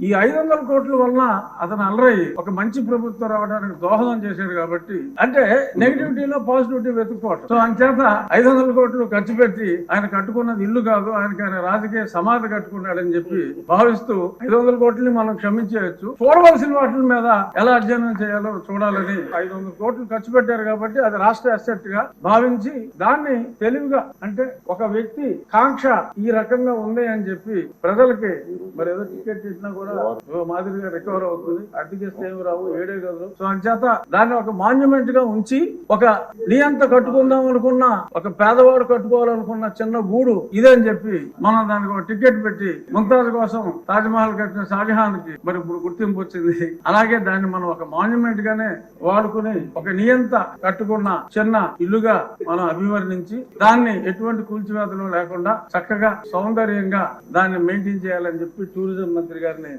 ఈ ఐదు వందల కోట్ల వలన అతను అలరయ్యి ఒక మంచి ప్రభుత్వం రావడానికి దోహదం చేశాడు కాబట్టి అంటే నెగిటివిటీలో పాజిటివిటీ వెతుక్కోవటం. సో అంచేత ఐదు వందల కోట్లు ఖర్చు పెట్టి ఆయన కట్టుకున్నది ఇల్లు కాదు ఆయనకి ఆయన రాజకీయ సమాధి కట్టుకున్నాడని చెప్పి భావిస్తూ ఐదు వందల కోట్లని మనం క్షమించేయచ్చు చూడవలసిన వాటి మీద ఎలా అధ్యయనం చేయాలో చూడాలని ఐదు వందల కోట్లు ఖర్చు పెట్టారు కాబట్టి అది రాష్ట్ర అసెట్గా భావించి దాన్ని తెలివిగా అంటే ఒక వ్యక్తి కాంక్ష ఈ రకంగా ఉంది అని చెప్పి ప్రజలకి మరి ఏదో టికెట్ ఇచ్చినా కూడా ఓ మాదిరిగా రికవర్ అవుతుంది. అడ్డుకేస్తే ఏమి రావు ఏడే గదులు సో అంచేత దాన్ని ఒక మాన్యుమెంట్గా ఉంచి ఒక నియంత కట్టుకుందాం అనుకున్న ఒక పేదవాడు కట్టుకోవాలనుకున్న చిన్న గూడు ఇదే అని చెప్పి మనం దానికి ఒక టికెట్ పెట్టి ముంతాజ్ కోసం తాజ్ మహల్ కట్టిన షాజహాన్కి మరి ఇప్పుడు గుర్తింపు వచ్చింది. అలాగే దాన్ని మనం ఒక మాన్యుమెంట్ గానే వాడుకుని ఒక నియంత కట్టుకున్న చిన్న ఇల్లుగా మనం అభివర్ణించి దాన్ని ఎటువంటి కూల్చివేతలు లేకుండా చక్కగా సౌందర్యంగా దాన్ని మెయింటైన్ చేయాలని చెప్పి టూరిజం మంత్రి గారిని